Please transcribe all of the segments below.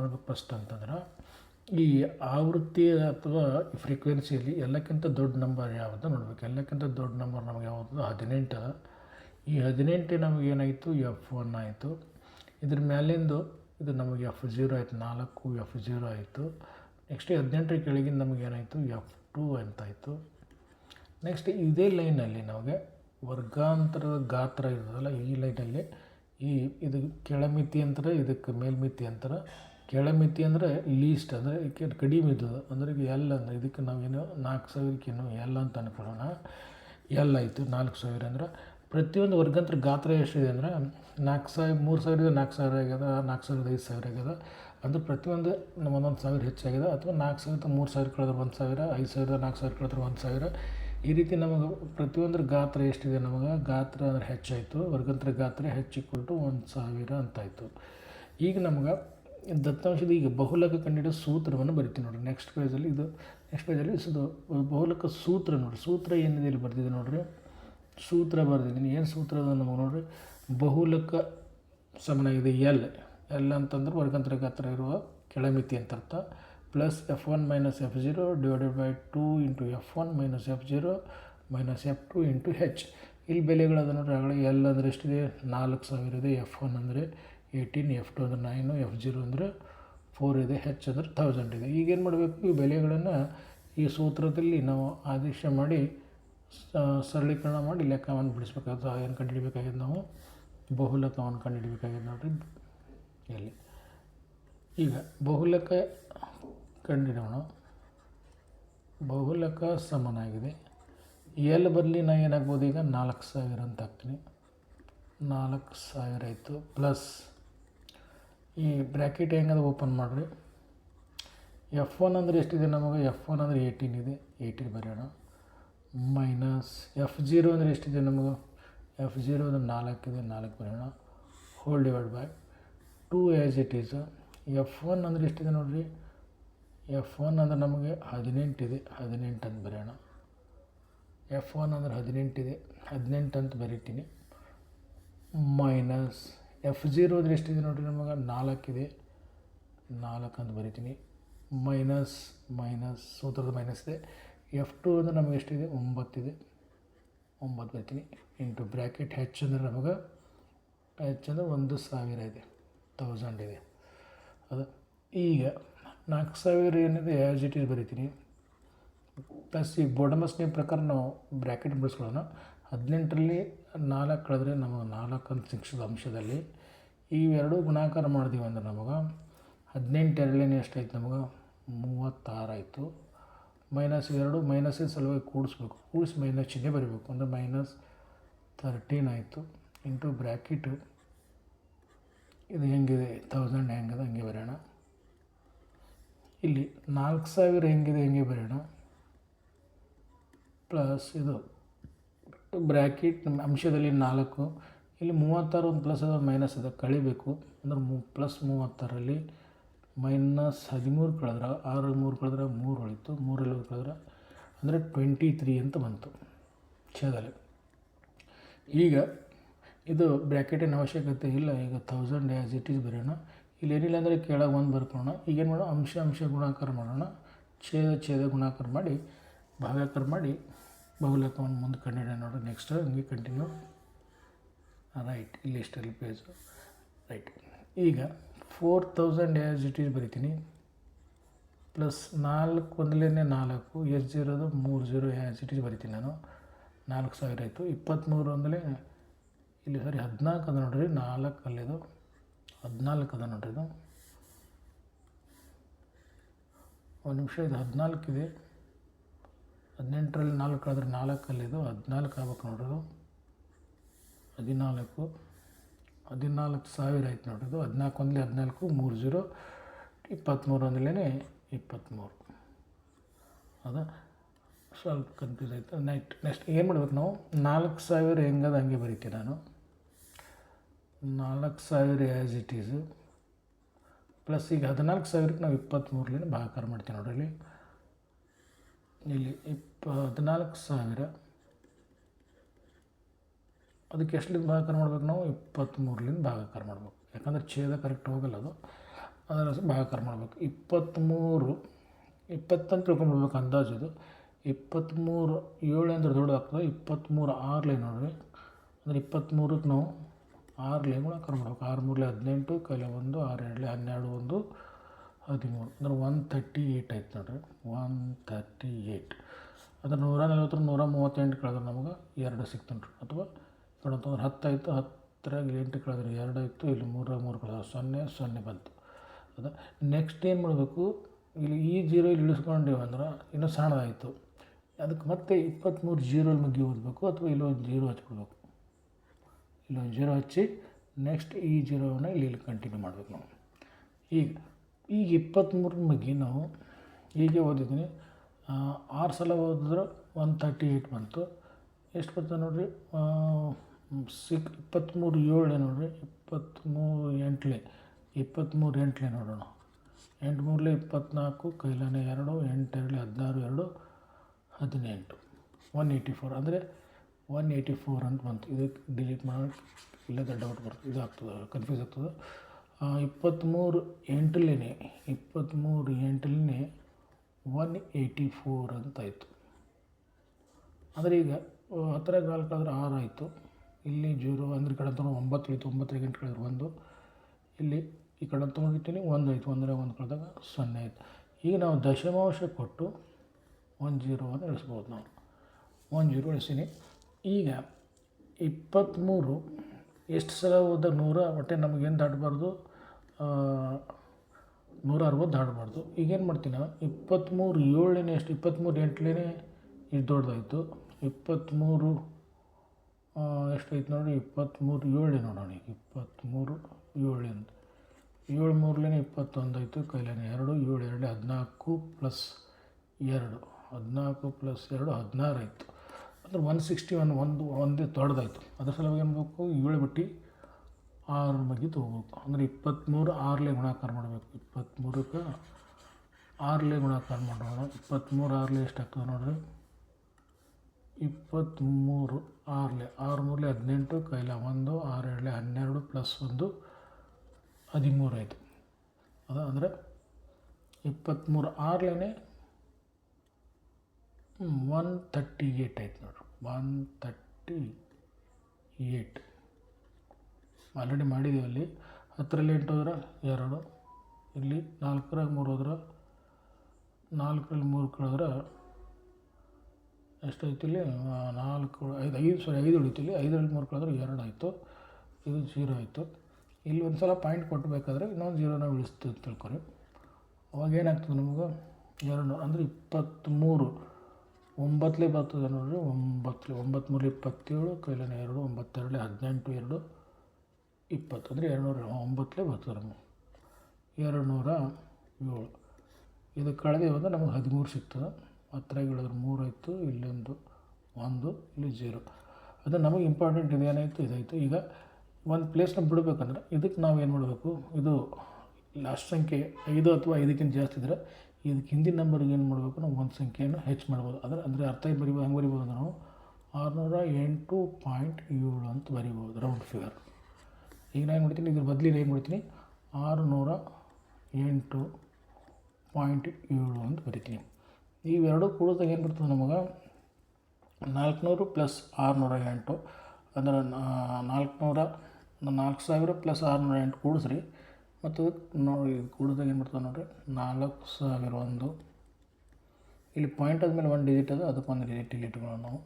ಮಾಡ್ಬೇಕು ಫಸ್ಟ್ ಅಂತಂದ್ರೆ, ಈ ಆವೃತ್ತಿ ಅಥವಾ ಫ್ರೀಕ್ವೆನ್ಸಿಯಲ್ಲಿ ಎಲ್ಲಕ್ಕಿಂತ ದೊಡ್ಡ ನಂಬರ್ ಯಾವುದು ನೋಡ್ಬೇಕು. ಎಲ್ಲಕ್ಕಿಂತ ದೊಡ್ಡ ನಂಬರ್ ನಮಗೆ ಯಾವುದು? ಹದಿನೆಂಟು. ಅದ ಈ ಹದಿನೆಂಟು ನಮಗೆ ಏನಾಯಿತು? ಎಫ್ ಒನ್ ಆಯಿತು. ಇದ್ರ ಮೇಲಿಂದು ಇದು ನಮಗೆ ಎಫ್ ಜೀರೋ ಆಯಿತು. ನಾಲ್ಕು ಎಫ್ ಜೀರೋ ಆಯಿತು. ನೆಕ್ಸ್ಟ್ ಹದಿನೆಂಟರ ಕೆಳಗಿನ ನಮಗೆ ಏನಾಯಿತು? F two ಅಂತಾಯಿತು. ನೆಕ್ಸ್ಟ್ ಇದೇ ಲೈನಲ್ಲಿ ನಮಗೆ ವರ್ಗಾಂತರದ ಗಾತ್ರ ಇರೋದಲ್ಲ ಈ ಲೈನಲ್ಲಿ ಈ ಇದು ಕೆಳಮಿತಿ ಅಂತಾರೆ, ಇದಕ್ಕೆ ಮೇಲ್ಮಿತಿ ಅಂತಾರೆ ಕೆಳಮಿತಿ ಅಂದರೆ ಲೀಸ್ಟ್ ಅಂದರೆ ಇದಕ್ಕೆ ಕಡಿಮೆ ಇದ್ದದ್ದು. ಅಂದರೆ ಈಗ ಎಲ್ ಅಂದರೆ ಇದಕ್ಕೆ ನಾವೇನು ನಾಲ್ಕು ಸಾವಿರಕ್ಕೇನು ಎಲ್ ಅಂತ ಅನ್ಕೊಳ್ಳೋಣ. ಎಲ್ ಆಯಿತು ನಾಲ್ಕು ಸಾವಿರ ಅಂದ್ರೆ ಪ್ರತಿಯೊಂದು ವರ್ಗಂತರ ಗಾತ್ರ ಎಷ್ಟಿದೆ ಅಂದರೆ ನಾಲ್ಕು ಸಾವಿರ, ಮೂರು ಸಾವಿರದ ನಾಲ್ಕು ಸಾವಿರ ಆಗ್ಯದ, ನಾಲ್ಕು ಸಾವಿರದ ಐದು ಸಾವಿರ ಆಗ್ಯದ. ಅಂದ್ರೆ ಪ್ರತಿಯೊಂದು ಒಂದೊಂದು ಸಾವಿರ ಹೆಚ್ಚಾಗಿದೆ ಅಥವಾ ನಾಲ್ಕು ಸಾವಿರದ ಮೂರು ಸಾವಿರ ಕಳೆದ್ರೆ ಒಂದು ಸಾವಿರ, ಐದು ಸಾವಿರದ ನಾಲ್ಕು ಸಾವಿರ ಕಳೆದ್ರೆ ಒಂದು ಸಾವಿರ. ಈ ರೀತಿ ನಮಗೆ ಪ್ರತಿಯೊಂದ್ರ ಗಾತ್ರ ಎಷ್ಟಿದೆ ನಮಗೆ? ಗಾತ್ರ ಅಂದರೆ ಹೆಚ್ಚಾಯಿತು. ವರ್ಗಂತರ ಗಾತ್ರ ಹೆಚ್ಚಿಕೊಟ್ಟು ಒಂದು ಸಾವಿರ ಅಂತಾಯಿತು. ಈಗ ನಮ್ಗೆ ದತ್ತಾಂಶದ ಈಗ ಬಹುಲಕ ಕಂಡಿಡೋ ಸೂತ್ರವನ್ನು ಬರಿತೀವಿ ನೋಡಿರಿ. ನೆಕ್ಸ್ಟ್ ಪೇಜಲ್ಲಿ ಇದು ನೆಕ್ಸ್ಟ್ ಪೇಜಲ್ಲಿ ಇದು ಬಹುಲಕ ಸೂತ್ರ ನೋಡಿರಿ. ಸೂತ್ರ ಏನಿದೆ ಇಲ್ಲಿ ಬರ್ತಿದೆ ನೋಡಿರಿ. ಸೂತ್ರ ಬರೆದಿದ್ದೀನಿ ಏನು ಸೂತ್ರ ಅದ ನಮಗೆ ನೋಡಿರಿ. ಬಹುಲಕ ಸಮನಾಗಿದೆ ಎಲ್ ಎಲ್ ಅಂತಂದ್ರೆ ವರ್ಗಂತರ ಗಾತ್ರ ಇರುವ ಕೆಳಮಿತಿ ಅಂತ ಅರ್ಥ plus F one minus F zero divided by two into F one minus F zero minus F two into H ಇಲ್ಲಿ ಬೆಲೆಗಳದ ನೋಡ್ರಿ ಆಗಲೇ ಎಲ್ ಅಂದರೆ ಎಷ್ಟಿದೆ? ನಾಲ್ಕು ಸಾವಿರ ಇದೆ. ಎಫ್ ಒನ್ ಅಂದರೆ ಏಯ್ಟೀನ್, ಎಫ್ ಟು ಅಂದರೆ ನೈನು, ಎಫ್ ಜೀರೋ ಅಂದರೆ ಫೋರ್ ಇದೆ ಹೆಚ್ ಅಂದರೆ ಥೌಸಂಡ್ ಇದೆ. ಈಗೇನು ಮಾಡಬೇಕು? ಈ ಬೆಲೆಗಳನ್ನು ಈ ಸೂತ್ರದಲ್ಲಿ ನಾವು ಆದೇಶ ಮಾಡಿ ಸರಳೀಕರಣ ಮಾಡಿ ಲೆಕ್ಕವನ್ನು ಬಿಡಿಸ್ಬೇಕಾಗುತ್ತೆ. ಏನು ಕಂಡುಹಿಡಿಬೇಕಾಗಿದೆ ನಾವು? ಬಹುಲೆಕ್ಕವನ್ನು ಕಂಡುಹಿಡಿಬೇಕಾಗಿದೆ ನೋಡಿರಿ. ಇಲ್ಲಿ ಈಗ ಬಹುಲಕ ಕಂಡುಹಿಡೋಣ ಬಹುಲಕ ಸಮನಾಗಿದೆ. ಎಲ್ ಬರಲಿ ನಾ ಏನಾಗ್ಬೋದು? ಈಗ ನಾಲ್ಕು ಸಾವಿರ ಅಂತ ಹಾಕ್ತೀನಿ. ನಾಲ್ಕು ಸಾವಿರ ಆಯಿತು. ಪ್ಲಸ್ ಈ ಬ್ರ್ಯಾಕೆಟ್ ಹೆಂಗದ ಓಪನ್ ಮಾಡಿರಿ. ಎಫ್ ಒನ್ ಅಂದರೆ ಎಷ್ಟಿದೆ ನಮಗೆ? ಎಫ್ ಒನ್ ಅಂದರೆ ಏಯ್ಟೀನ್ ಇದೆ. ಏಯ್ಟೀನ್ ಬರೆಯೋಣ. ಮೈನಸ್ ಎಫ್ ಜೀರೋ ಅಂದರೆ ಎಷ್ಟಿದೆ ನಮಗೆ? ಎಫ್ ಜೀರೋ ಅಂದರೆ ನಾಲ್ಕಿದೆ ನಾಲ್ಕು ಬರೆಯೋಣ. Whole divide by two as it is F one ಅಂದರೆ ಎಷ್ಟಿದೆ ನೋಡಿರಿ? ಎಫ್ ಒನ್ ಅಂದರೆ ನಮಗೆ ಹದಿನೆಂಟಿದೆ ಹದಿನೆಂಟು ಅಂತ ಬರೆಯೋಣ. ಎಫ್ ಒನ್ ಅಂದರೆ ಹದಿನೆಂಟಿದೆ ಹದಿನೆಂಟು ಅಂತ ಬರಿತೀನಿ. ಮೈನಸ್ ಎಫ್ ಜೀರೋ ಅಂದರೆ ಎಷ್ಟಿದೆ ನೋಡಿರಿ ನಮಗೆ? ನಾಲ್ಕಿದೆ. ನಾಲ್ಕು ಅಂತ ಬರಿತೀನಿ. ಮೈನಸ್ ಮೈನಸ್ ಸೂತ್ರದ ಮೈನಸ್ ಇದೆ. ಎಫ್ ಟು ಅಂದರೆ ನಮಗೆ ಎಷ್ಟಿದೆ? ಒಂಬತ್ತಿದೆ. ಒಂಬತ್ತು ಬರಿತೀನಿ. ಇಂಟು ಬ್ರ್ಯಾಕೆಟ್ ಹೆಚ್ ಅಂದರೆ ನಮಗೆ ಹೆಚ್ ಅಂದರೆ ಒಂದು ಸಾವಿರ ಇದೆ. ತೌಸಂಡ್ ಇದೆ. ಅದು ಈಗ ನಾಲ್ಕು ಸಾವಿರ ಏನಿದೆ ಆ್ಯಸ್ ಇಟ್ ಈಸ್ ಬರಿತೀನಿ. ಪ್ಲಸ್ ಈ ಬೋಡಮಸ್ ನೇಮ್ ಪ್ರಕಾರ ನಾವು ಬ್ರ್ಯಾಕೆಟ್ ಬಿಡಿಸ್ಕೊಳ್ಳೋಣ. ಹದಿನೆಂಟರಲ್ಲಿ ನಾಲ್ಕು ಕಳೆದ್ರೆ ನಮಗೆ ನಾಲ್ಕು ಅಂತ ಸಿಕ್ಸದ ಅಂಶದಲ್ಲಿ ಇವೆರಡೂ ಗುಣಾಕಾರ ಮಾಡಿದೀವಿ ಅಂದ್ರೆ ನಮಗೆ ಹದಿನೆಂಟು ಎರಡನೇ ಎಷ್ಟಾಯ್ತು ನಮಗೆ, ಮೂವತ್ತಾರು ಆಯಿತು. ಮೈನಸ್ ಎರಡು ಮೈನಸ್ಸಿನ ಸಲುವಾಗಿ ಕೂಡಿಸ್ಬೇಕು. ಕೂಡಿಸಿ ಮೈನಸ್ ಚಿಹ್ನೆ ಬರೀಬೇಕು. ಅಂದರೆ ಮೈನಸ್ ತರ್ಟೀನ್ ಆಯಿತು. ಇಂಟು ಬ್ರ್ಯಾಕೆಟು ಇದು ಹೆಂಗಿದೆ? ತೌಸಂಡ್ ಹೆಂಗಿದೆ? ಹಂಗೆ ಬರೆಯೋಣ. ಇಲ್ಲಿ ನಾಲ್ಕು ಸಾವಿರ ಹೆಂಗಿದೆ? ಹೆಂಗೆ ಬರೆಯೋಣ. ಪ್ಲಸ್ ಇದು ಬ್ರ್ಯಾಕೆಟ್ ಅಂಶದಲ್ಲಿ ನಾಲ್ಕು, ಇಲ್ಲಿ ಮೂವತ್ತಾರು ಒಂದು ಪ್ಲಸ್ ಅದ ಮೈನಸ್ ಅದ ಕಳಿಬೇಕು. ಅಂದ್ರೆ ಮೂ ಪ್ಲಸ್ ಮೂವತ್ತಾರಲ್ಲಿ ಮೈನಸ್ ಹದಿಮೂರು ಕಳೆದ್ರೆ ಆರು ಮೂರು ಕಳೆದ್ರೆ ಮೂರು ಉಳಿತು ಮೂರಲ್ಲಿ ಕಳೆದ್ರೆ ಅಂದರೆ ಟ್ವೆಂಟಿ ತ್ರೀ ಅಂತ ಬಂತು ಛೇದಲ್ಲಿ ಈಗ ಇದು ಬ್ರ್ಯಾಕೆಟಿನ ಅವಶ್ಯಕತೆ ಇಲ್ಲ, ಈಗ ಥೌಸಂಡ್ ಆ್ಯಸ್ ಇಟ್ ಈಸ್ ಬರೆಯೋಣ. ಇಲ್ಲಿ ಏನಿಲ್ಲ ಅಂದರೆ ಕೆಳಗೆ ಒಂದು ಬರ್ಕೊಳ್ಳೋಣ. ಈಗೇನು ಮಾಡೋಣ? ಅಂಶ ಅಂಶ ಗುಣಾಕಾರ ಮಾಡೋಣ. ಛೇದ ಛೇದ ಗುಣಾಕಾರ ಮಾಡಿ, ಭಾಗಾಕಾರ ಮಾಡಿ ಬಹುಲಕವನ್ನು ಮುಂದೆ ಕಂಡಿಡ ನೋಡ್ರಿ ನೆಕ್ಸ್ಟ್ ಹಂಗೆ ಕಂಟಿನ್ಯೂ ರೈಟ್ ಇಲ್ಲಿ ಇಷ್ಟಲ್ಲಿ ಪೇಜು ರೈಟ್ ಈಗ four thousand as it is ಬರಿತೀನಿ. ಪ್ಲಸ್ ನಾಲ್ಕು ಒಂದಲೇ ನಾಲ್ಕು ಎಸ್ ಜೀರೋದು ಮೂರು ಜೀರೋ ಎಸ್ ಇಟ್ ಈಸ್ ಬರಿತೀನಿ ನಾನು. ನಾಲ್ಕು ಸಾವಿರ ಆಯಿತು. ಇಪ್ಪತ್ತ್ಮೂರು ಒಂದಲೇ, ಇಲ್ಲಿ ಸರಿ ಹದಿನಾಲ್ಕು ಅದ ನೋಡ್ರಿ. ನಾಲ್ಕು ಅಲ್ಲಿದು, ಹದಿನಾಲ್ಕು ಅದ ನೋಡ್ರಿ ಇದು. ಒಂದು ನಿಮಿಷ, ಇದು ಹದಿನಾಲ್ಕು ಇದೆ. ಹದಿನೆಂಟರಲ್ಲಿ ನಾಲ್ಕು ಆದರೆ ನಾಲ್ಕಲ್ಲಿದು ಹದಿನಾಲ್ಕು ಆಗ್ಬೇಕು ನೋಡ್ರಿ ಹದಿನಾಲ್ಕು ಹದಿನಾಲ್ಕು ಸಾವಿರ ಆಯ್ತು ನೋಡ್ರಿ ಹದಿನಾಲ್ಕು ಒಂದಲೇ ಹದಿನಾಲ್ಕು, ಮೂರು ಜೀರೋ ಇಪ್ಪತ್ತ್ಮೂರು ಒಂದಲೇ ಇಪ್ಪತ್ತ್ಮೂರು ಅದ? ಸ್ವಲ್ಪ ಕನ್ಫ್ಯೂಸ್ ಆಯಿತು. ನೈಟ್ ನೆಕ್ಸ್ಟ್ ಏನು ಮಾಡ್ಬೇಕು ನಾವು? ನಾಲ್ಕು ಸಾವಿರ ಹೆಂಗದ ಹಂಗೆ ಬರಿತೀನಿ ನಾನು. ನಾಲ್ಕು ಸಾವಿರ ಆ್ಯಸ್ ಇಟ್ ಈಸು ಪ್ಲಸ್ ಈಗ ಹದಿನಾಲ್ಕು ಸಾವಿರಕ್ಕೆ ನಾವು ಇಪ್ಪತ್ತ್ಮೂರಲ್ಲಿ ಭಾಗಾಕಾರ ಮಾಡ್ತೀವಿ ನೋಡ್ರಿ ಇಲ್ಲಿ. ಇಲ್ಲಿ ಇಪ್ಪ ಹದಿನಾಲ್ಕು ಸಾವಿರ. ಅದಕ್ಕೆ ಎಷ್ಟಲಿಂದ ಭಾಗಾಕಾರ ಮಾಡ್ಬೇಕು ನಾವು? ಇಪ್ಪತ್ತ್ಮೂರಲಿಂದ ಭಾಗಾಕಾರ ಮಾಡ್ಬೇಕು. ಯಾಕಂದ್ರೆ ಛೇದ ಕರೆಕ್ಟ್ ಹೋಗಲ್ಲ ಅದು. ಅದರ ಭಾಗಾಕಾರ ಮಾಡ್ಬೇಕು. ಇಪ್ಪತ್ತ್ಮೂರು ಇಪ್ಪತ್ತಂತ ತಿಳ್ಕೊಂಬಿಡ್ಬೇಕು ಅಂದಾಜು ಇದು ಇಪ್ಪತ್ತ್ಮೂರು ಏಳು ಅಂದ್ರೆ ದೊಡ್ಡದಾಗ್ತದೆ ಇಪ್ಪತ್ತ್ಮೂರು ಆರ್ಲೆ ನೋಡ್ರಿ. ಅಂದರೆ ಇಪ್ಪತ್ತ್ಮೂರಕ್ಕೆ ನಾವು ಆರ್ಲೆ ಗುಣಾಕಾರ ಮಾಡ್ಬೇಕು? ಆರು ಮೂರಲೆ ಹದಿನೆಂಟು, ಕಲೆ ಒಂದು ಆರು ಎರಡಲೆ ಹನ್ನೆರಡು, ಒಂದು, ಹದಿಮೂರು. ಅಂದರೆ ಒನ್ ತರ್ಟಿ ಏಯ್ಟ್ ಆಯ್ತು ನೋಡ್ರಿ. ಒನ್ ತರ್ಟಿ ಏಯ್ಟ್ ಅಂದ್ರೆ ನೂರ ನಲ್ವತ್ತರ, ನೂರ ಮೂವತ್ತೆಂಟು ಕಳೆದ್ರೆ ನಮಗೆ, ಎರಡು ಸಿಕ್ತು ನೋಡ್ರಿ ಅಥವಾ ಕಡೆ ಅಂತಂದ್ರೆ ಹತ್ತು ಆಯಿತು ಹತ್ತರಾಗ ಎಂಟು ಕಳೆದ್ರೆ, ಎರಡು ಇತ್ತು, ಇಲ್ಲಿ ಮೂರ, ಮೂರು ಕಳೆದ್ರೆ, ಸೊನ್ನೆ ಸೊನ್ನೆ ಬಂತು. ಅದ ನೆಕ್ಸ್ಟ್ ಏನು ಮಾಡಬೇಕು, ಇಲ್ಲಿ ಈ ಜೀರೋ ಇಲ್ಲಿ ಇಳಿಸ್ಕೊಂಡೀವಿ ಅಂದ್ರೆ ಇನ್ನೂ ಸಣ್ಣದಾಯಿತು. ಅದಕ್ಕೆ ಮತ್ತೆ ಇಪ್ಪತ್ತ್ಮೂರು ಜೀರೋ ಮುಗಿ ಓದಬೇಕು, ಅಥವಾ ಇಲ್ಲಿ ಇಲ್ಲೊಂದು ಜೀರೋ ಹಚ್ಬಿಡ್ಬೇಕು ಇಲ್ಲೊಂದು ಜೀರೋ ಹಚ್ಚಿ ನೆಕ್ಸ್ಟ್ ಈ ಜೀರೋನ ಇಲ್ಲಿ ಇಲ್ಲಿ ಕಂಟಿನ್ಯೂ ಮಾಡಬೇಕು ನಾವು. ಈಗ ಈಗ ಇಪ್ಪತ್ತ್ಮೂರು ಬಗ್ಗೆ ನಾವು ಹೀಗೆ ಓದಿದ್ದೀನಿ. ಆರು ಸಲ ಓದಿದ್ರು ಒನ್ ತರ್ಟಿ ಏಯ್ಟ್ ಬಂತು. ಎಷ್ಟು ಬರ್ತದೆ ನೋಡಿರಿ? ಸಿಕ್ ಇಪ್ಪತ್ತ್ಮೂರು ಏಳೇ ನೋಡಿರಿ. ಇಪ್ಪತ್ತ್ಮೂರು ಎಂಟ್ಲೆ ಇಪ್ಪತ್ತ್ಮೂರು ಎಂಟ್ಲೆ ನೋಡೋಣ. ಎಂಟು ಮೂರಲೆ ಇಪ್ಪತ್ತ್ನಾಲ್ಕು ಕೈಲಾನೆ ಎರಡು ಎಂಟು ಎರಡಲೆ ಹದಿನಾರು, ಎರಡು, ಹದಿನೆಂಟು. ಒನ್ ಏಯ್ಟಿ ಫೋರ್ ಅಂದರೆ ಒನ್ ಏಯ್ಟಿ ಫೋರ್ ಅಂತ ಬಂತು. ಇದಕ್ಕೆ ಡಿಲೀಟ್ ಮಾಡೋಕ್ಕೆ ಇಲ್ಲದ ಡೌಟ್ ಬರ್ತದೆ. ಇದಾಗ್ತದೆ ಕನ್ಫ್ಯೂಸ್ ಆಗ್ತದೆ. ಇಪ್ಪತ್ತ್ಮೂರು ಎಂಟಲೇ ಇಪ್ಪತ್ತ್ಮೂರು ಎಂಟಲೇ ಒನ್ ಏಯ್ಟಿ ಫೋರ್ ಅಂತ ಇತ್ತು. ಆದರೆ ಈಗ ಹತ್ತರ ಕಾಲಕ್ಕಾದ್ರೆ ಕಳೆದ್ರೆ ಆರು ಆಯಿತು. ಇಲ್ಲಿ ಜೀರೋ, ಅಂದ್ರೆ ಕಡೆ ತೊಗೊಂಡು ಒಂಬತ್ತು ಉಳಿತು ಒಂಬತ್ತರಿಗೆ ಎಂಟು ಕಳೆದ್ರೆ ಒಂದು. ಇಲ್ಲಿ ಈ ಕಡೆ ತೊಗೊಂಡಿರ್ತೀನಿ ಒಂದು ಆಯಿತು, ಒಂದರ ಒಂದು ಕಳೆದಾಗ ಸೊನ್ನೆ ಆಯಿತು. ಈಗ ನಾವು ದಶಮಾಂಶ ಕೊಟ್ಟು ಒಂದು ಜೀರೋವನ್ನು ಇಳಿಸ್ಬೋದು ನಾವು. ಒನ್ ಜೀರೋ ಇಳಿಸ್ತೀನಿ ಈಗ ಇಪ್ಪತ್ತ್ಮೂರು, ಎಷ್ಟು ಸಲ ಹೋದ ನೂರ, ಒಟ್ಟೆ ನಮಗೇನು ದಾಟಬಾರ್ದು ನೂರ ಅರವತ್ತು ದಾಟಬಾರ್ದು ಈಗೇನು ಮಾಡ್ತೀನಿ? ನಾನು ಇಪ್ಪತ್ತ್ಮೂರು ಏಳನೇ ಎಷ್ಟು ಇಪ್ಪತ್ತ್ಮೂರು ಎಂಟ್ಲೇ ಇದು ದೊಡ್ಡದಾಯಿತು ಇಪ್ಪತ್ತ್ಮೂರು ಎಷ್ಟೈತೆ ನೋಡಿ ಇಪ್ಪತ್ತ್ಮೂರು ಏಳೇ ನೋಡೋಣ ಈಗ. ಇಪ್ಪತ್ತ್ಮೂರು ಏಳಿಂದ ಏಳು ಮೂರಲೇ ಇಪ್ಪತ್ತೊಂದು ಆಯಿತು ಕೈಲೇನೆ. ಎರಡು, ಏಳು, ಎರಡು, ಹದಿನಾಲ್ಕು ಪ್ಲಸ್ ಎರಡು. ಹದಿನಾಲ್ಕು ಪ್ಲಸ್ ಎರಡು ಹದಿನಾರು ಆಯಿತು ಅಂದರೆ ಒನ್ ಸಿಕ್ಸ್ಟಿ ಒನ್ ಒಂದು, ಒಂದೇ ದೊಡ್ಡದಾಯಿತು ಅದ್ರ ಸಲುವಾಗಿ ಏನು ಬೇಕು ಏಳು ಬಿಟ್ಟು ಆರು ಬಗ್ಗೆ ತೊಗೋಬೇಕು ಅಂದರೆ ಇಪ್ಪತ್ತ್ಮೂರು ಆರಲೇ ಗುಣಾಕಾರ ಮಾಡಬೇಕು. ಇಪ್ಪತ್ತ್ಮೂರಕ್ಕೆ ಆರಲೇ ಗುಣಾಕಾರ ಮಾಡೋಣ. ಇಪ್ಪತ್ತ್ಮೂರು ಆರಲೇ ಎಷ್ಟಾಗ್ತದೆ ನೋಡಿರಿ? ಇಪ್ಪತ್ತ್ಮೂರು ಆರಲೆ ಆರು ಮೂರಲೆ ಹದಿನೆಂಟು, ಕೈಲ ಒಂದು, ಆರು ಎರಡಲೆ ಹನ್ನೆರಡು ಪ್ಲಸ್ ಒಂದು ಹದಿಮೂರು ಆಯಿತು. ಅದ ಅಂದರೆ ಇಪ್ಪತ್ತ್ಮೂರು ಆರಲೇ ಒನ್ ತರ್ಟಿ ಏಯ್ಟ್ ಆಯ್ತು ನೋಡ್ರಿ. ಒನ್ ತರ್ಟಿ ಏಯ್ಟ್ ಆಲ್ರೆಡಿ ಮಾಡಿದ್ದೀವಿ ಅಲ್ಲಿ. ಹತ್ತರಲ್ಲಿ ಎಂಟು ಹೋದ್ರೆ ಎರಡು. ಇಲ್ಲಿ ನಾಲ್ಕರಾಗ ಮೂರು ಹೋದ್ರೆ ನಾಲ್ಕರಲ್ಲಿ ಮೂರು ಕಳೆದ್ರೆ ಎಷ್ಟಾಯ್ತು ಇಲ್ಲಿ? ನಾಲ್ಕು, ಐದು ಐದು ಸಾರಿ ಐದು ಉಳಿತು ಇಲ್ಲಿ. ಐದರಲ್ಲಿ ಮೂರು ಕಳೆದ್ರೆ ಎರಡು ಆಯಿತು ಇದು ಜೀರೋ ಆಯಿತು. ಇಲ್ಲಿ ಒಂದು ಸಲ ಪಾಯಿಂಟ್ ಕೊಟ್ಟಬೇಕಾದ್ರೆ ಇನ್ನೊಂದು ಜೀರೋನ ಉಳಿಸ್ತು ಅಂತ ತಿಳ್ಕೊರಿ ಅವಾಗ ಏನಾಗ್ತದೆ ನಮಗೆ? ಎರಡು, ಅಂದರೆ ಇಪ್ಪತ್ತ್ಮೂರು. ಒಂಬತ್ತಲೇ ಬರ್ತದೆ ನೋಡಿರಿ. ಒಂಬತ್ತು ಮೂರು ಇಪ್ಪತ್ತೇಳು ಕೈಲೇ ಎರಡು ಒಂಬತ್ತೆರಡು ಹದಿನೆಂಟು, ಎರಡು. ಇಪ್ಪತ್ತು ಅಂದರೆ ಎರಡು ನೂರ ಒಂಬತ್ತಲೇ ಬರ್ತದೆ ನಮಗೆ. ಎರಡು ನೂರ ಏಳು. ಇದು ಕಳೆದೇ ಬಂದರೆ ನಮಗೆ ಹದಿಮೂರು ಸಿಗ್ತದೆ. ಹತ್ತಿರ ಇಳಿದ್ರೆ ಮೂರು ಆಯಿತು, ಇಲ್ಲೊಂದು ಒಂದು, ಇಲ್ಲಿ ಜೀರೋ. ಅದು ನಮಗೆ ಇಂಪಾರ್ಟೆಂಟ್ ಇದು ಏನಾಯಿತು, ಇದಾಯಿತು. ಈಗ ಒಂದು ಪ್ಲೇಸ್ನ ಬಿಡಬೇಕಂದ್ರೆ ಇದಕ್ಕೆ ನಾವು ಏನು ಮಾಡಬೇಕು? ಇದು ಲಾಸ್ಟ್ ಸಂಖ್ಯೆ ಐದು ಅಥವಾ ಐದಕ್ಕಿಂತ ಜಾಸ್ತಿ ಇದ್ದರೆ ಇದಕ್ಕೆ ಹಿಂದಿನ ನಂಬರ್ಗೆ ಏನು ಮಾಡಬೇಕು? ನಾವು ಒಂದು ಸಂಖ್ಯೆಯನ್ನು ಹೆಚ್ಚು ಮಾಡ್ಬೋದು. ಅದರ ಅಂದರೆ ಅರ್ಥ ಬರಿಬೋದು? ಹಂಗೆ ಬರಿಬೋದು ನಾವು ಆರುನೂರ ಎಂಟು ಪಾಯಿಂಟ್ ಏಳು ಅಂತ ಬರಿಬೋದು ರೌಂಡ್ ಫಿಗರ್ ಈಗ ನಾನು ಏನು ಮಾಡ್ತೀನಿ ಇದ್ರ ಬದಲಿಗೆ ಏನು ಮಾಡ್ತೀನಿ ಆರುನೂರ ಎಂಟು ಪಾಯಿಂಟ್ ಏಳು ಅಂತ ಬರಿತೀನಿ. ಇವೆರಡು ಕೂಡಿದಾಗ ಏನು ಬರ್ತದೆ ನಮಗೆ? ನಾಲ್ಕುನೂರು ಪ್ಲಸ್ ಆರುನೂರ ಎಂಟು, ಅಂದರೆ ನಾಲ್ಕುನೂರ, ನಾಲ್ಕು ಸಾವಿರ ಪ್ಲಸ್ ಆರುನೂರ ಎಂಟು ಕೂಡಿಸ್ರಿ. ಮತ್ತು ನೋಡಿ ಕೂಡಿದಾಗ ಏನು ಬರ್ತದೆ ನೋಡಿರಿ, ನಾಲ್ಕು ಸಾವಿರ ಒಂದು. ಇಲ್ಲಿ ಪಾಯಿಂಟ್ ಆದಮೇಲೆ ಒಂದು ಡಿಜಿಟ್ ಅದು, ಅದಕ್ಕೆ ಒಂದು ಡಿಜಿಟ್ ಇಲ್ಲಿ ಇಟ್ಕೊಳ್ಳೋಣ ನಾವು.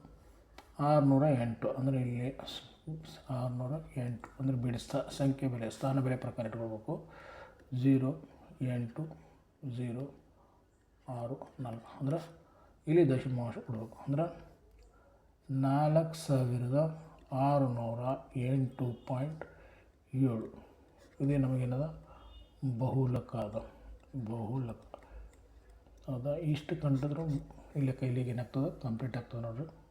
ಆರುನೂರ ಎಂಟು ಅಂದರೆ ಇಲ್ಲಿ ಆರುನೂರ ಎಂಟು ಅಂದರೆ ಬಿಡಿ ಸ್ಥಾ ಸಂಖ್ಯೆ ಬೆಲೆ, ಸ್ಥಾನ ಬೆಲೆ ಪ್ರಕಾರ ಇಟ್ಕೊಳ್ಬೇಕು. ಝೀರೋ ಎಂಟು ಝೀರೋ ಆರು ನಾಲ್ಕು ಅಂದ್ರೆ ಇಲ್ಲಿ ದಶಮಾಂಶ ಕೊಡಬೇಕು. ಅಂದ್ರೆ ನಾಲ್ಕು ಸಾವಿರದ ಆರುನೂರ ಎಂಟು ಪಾಯಿಂಟ್ ಏಳು. ಇದೇ ನಮಗೇನದ ಬಹುಲಕ ಅದ ಬಹುಲಕ. ಹೌದಾ? ಇಷ್ಟು ಕಂಡಿದ್ರು ಇಲ್ಲಿ ಕೈಲಿಗೆ ಏನಾಗ್ತದೆ? ಕಂಪ್ಲೀಟ್ ಆಗ್ತದೆ ನೋಡಿರಿ.